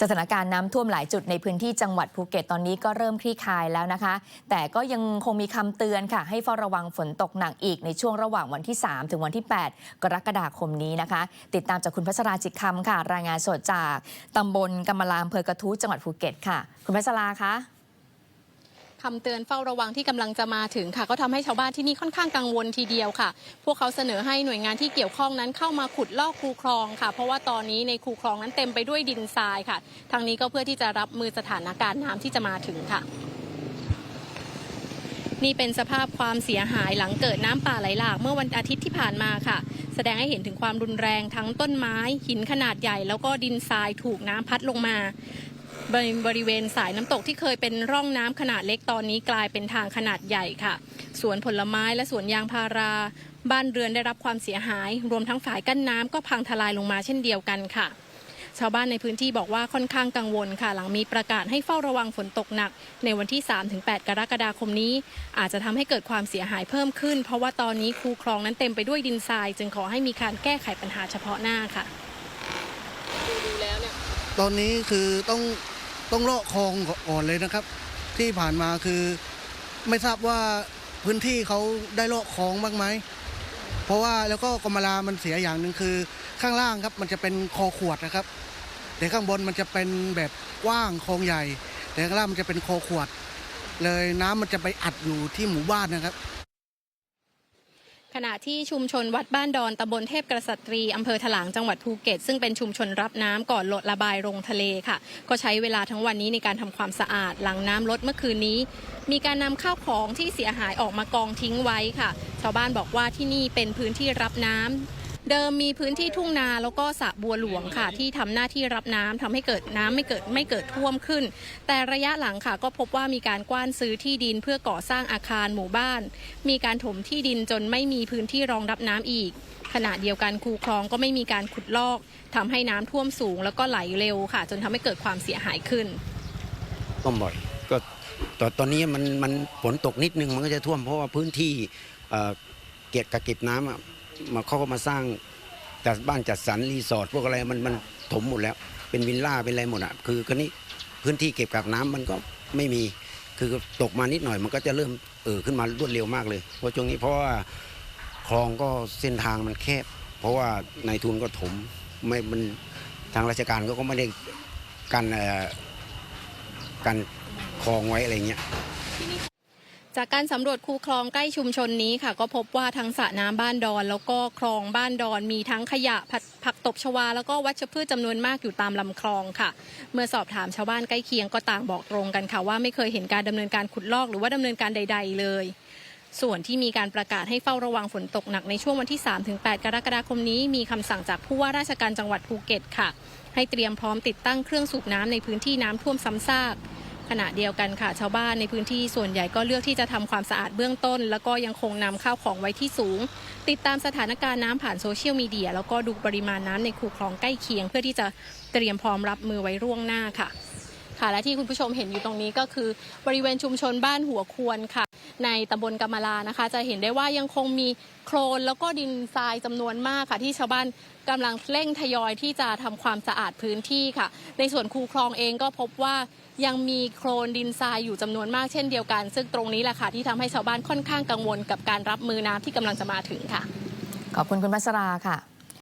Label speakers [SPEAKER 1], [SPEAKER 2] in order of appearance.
[SPEAKER 1] สถานการณ์น้ำท่วมหลายจุดในพื้นที่จังหวัดภูเก็ตตอนนี้ก็เริ่มคลี่คลายแล้วนะคะ แต่ก็ยังคงมีคำเตือนค่ะ ให้เฝ้าระวังฝนตกหนักอีกในช่วงระหว่างวันที่ 3 ถึงวันที่ 8 กรกฎาคมนี้นะคะ ติดตามจากคุณพัชราจิตคำค่ะ รายงานสดจากตำบลกำมะลาอำเภอกระทู้จังหวัดภูเก็ตค่ะ คุณพัชราคะ
[SPEAKER 2] คำเตือนเฝ้าระวังที่กำลังจะมาถึงค่ะ ก็ทำให้ชาวบ้านที่นี่ค่อนข้างกังวลทีเดียวค่ะ พวกเขาเสนอให้หน่วยงานที่เกี่ยวข้องนั้นเข้ามาขุดลอกคูคลองค่ะ เพราะว่าตอนนี้ในคูคลองนั้นเต็มไปด้วยดินทรายค่ะ ทางนี้ก็เพื่อที่จะรับมือสถานการณ์น้ำที่จะมาถึงค่ะนี่เป็นสภาพความเสียหายหลังเกิดน้ำป่าไหลหลากเมื่อวันอาทิตย์ที่ผ่านมาค่ะ แสดงให้เห็นถึงความรุนแรงทั้งต้นไม้ หินขนาดใหญ่แล้วก็ดินทรายถูกน้ำพัดลงมา บริบริเวณสายน้ำตกที่เคยเป็นร่องน้ำขนาดเล็กตอนนี้กลายเป็นทางขนาดใหญ่ค่ะ สวนผลไม้และสวนยางพารา บ้านเรือนได้รับความเสียหาย รวมทั้งฝายกั้นน้ำก็พังทลายลงมาเช่นเดียวกันค่ะ ชาวบ้านในพื้นที่บอกว่าค่อนข้างกังวลค่ะ หลังมีประกาศให้เฝ้าระวังฝนตกหนัก ในวันที่ 3-8 กรกฎาคมนี้ อาจจะทำให้เกิดความเสียหายเพิ่มขึ้น เพราะว่าตอนนี้คูคลองนั้นเต็มไปด้วยดินทราย จึงขอให้มีการแก้ไขปัญหาเฉพาะหน้าค่ะ
[SPEAKER 3] ตอนนี้คือต้อง ต้องเลาะคลองก่อนเลยนะครับ ที่ผ่านมาคือไม่ทราบว่าพื้นที่เขาได้เลาะคลองบ้างไหมเพราะว่าแล้วก็กรมลามันเสียอย่างหนึ่งคือ ข้างล่างครับมันจะเป็นคอขวดนะครับ แต่ข้างบนมันจะเป็นแบบกว้างคลองใหญ่ แต่ข้างล่างมันจะเป็นคอขวด เลยน้ำมันจะไปอัดอยู่ที่หมู่บ้านนะครับ
[SPEAKER 2] ขณะที่ชุมชนวัดบ้านดอนตำบลเทพกระสตรีอำเภอถลางจังหวัดภูเก็ต ซึ่งเป็นชุมชนรับน้ำก่อนลดระบายลงทะเลค่ะ ก็ใช้เวลาทั้งวันนี้ในการทำความสะอาดหลังน้ำลดเมื่อคืนนี้ มีการนำข้าวของที่เสียหายออกมากองทิ้งไว้ค่ะ ชาวบ้านบอกว่าที่นี่เป็นพื้นที่รับน้ำ เดิมมีพื้นที่ทุ่งนาแล้วก็สระบัวหลวงค่ะ ที่ทำหน้าที่รับน้ำทำให้เกิดน้ำไม่เกิดไม่เกิดท่วมขึ้น แต่ระยะหลังค่ะก็พบว่ามีการกว้านซื้อที่ดินเพื่อก่อสร้างอาคารหมู่บ้าน มีการถมที่ดินจนไม่มีพื้นที่รองรับน้ำอีกขณะเดียวกันคูคลองก็ไม่มีการขุดลอกทำให้น้ำท่วมสูงแล้วก็ไหลเร็วค่ะ จนทำให้เกิดความเสียหายขึ้น
[SPEAKER 4] ท่วมบ่อยก็ตอนตอนนี้มันมันฝนตกนิดนึงมันก็จะท่วมเพราะว่าพื้นที่เอ่อเก็บกักเก็บน้ำ มาเขาก็มาสร้างจัดบ้านจัดสรรรีสอร์ทพวกอะไรมันมันถมหมดแล้ว เป็นวิลล่าเป็นอะไรหมดอะคือก็นี้พื้นที่เก็บกักน้ำมันก็ไม่มีคือตกมานิดหน่อยมันก็จะเริ่มเออขึ้นมารวดเร็วมากเลยเพราะช่วงนี้เพราะว่าคลองก็เส้นทางมันแคบ เพราะว่านายทุนก็ถมไม่มันทางราชการก็ก็ไม่ได้กันเอ่อกันคลองไว้อะไรเงี้ย
[SPEAKER 2] จากการสำรวจคูคลองใกล้ชุมชนนี้ค่ะ ก็พบว่าทั้งสระน้ำบ้านดอน แล้วก็คลองบ้านดอนมีทั้งขยะผักผักตบชวา แล้วก็วัชพืชจำนวนมากอยู่ตามลำคลองค่ะ เมื่อสอบถามชาวบ้านใกล้เคียงก็ต่างบอกตรงกันค่ะว่าไม่เคยเห็นการดำเนินการขุดลอกหรือว่าดำเนินการใด ๆ เลย ส่วนที่มีการประกาศให้เฝ้าระวังฝนตกหนักในช่วงวันที่ 3-8 กรกฎาคมนี้ มีคำสั่งจากผู้ว่าราชการจังหวัดภูเก็ตค่ะ ให้เตรียมพร้อมติดตั้งเครื่องสูบน้ำในพื้นที่น้ำท่วมซ้ำซาก ขณะเดียวกันค่ะ ชาวบ้านในพื้นที่ส่วนใหญ่ก็เลือกที่จะทำความสะอาดเบื้องต้น แล้วก็ยังคงนำข้าวของไว้ที่สูง ติดตามสถานการณ์น้ำผ่านโซเชียลมีเดียแล้วก็ดูปริมาณน้ำในคูคลองใกล้เคียง เพื่อที่จะเตรียมพร้อมรับมือไว้ร่วงหน้าค่ะ ค่ะ และที่คุณผู้ชมเห็นอยู่ตรงนี้ก็คือบริเวณชุมชนบ้านหัวควรค่ะ ในตำบลกำมะลานะคะ จะเห็นได้ว่ายังคงมีโคลนแล้วก็ดินทรายจำนวนมากค่ะ ที่ชาวบ้านกำลังเร่งทยอยที่จะทำความสะอาดพื้นที่ค่ะ ในส่วนคูคลองเองก็พบว่ายังมีโคลนดินทรายอยู่จำนวนมากเช่นเดียวกัน ซึ่งตรงนี้แหละค่ะที่ทำให้ชาวบ้านค่อนข้างกังวลกับการรับมือน้ำที่กำลังจะมาถึงค่ะ
[SPEAKER 1] ขอบคุณคุณพัชราค่ะ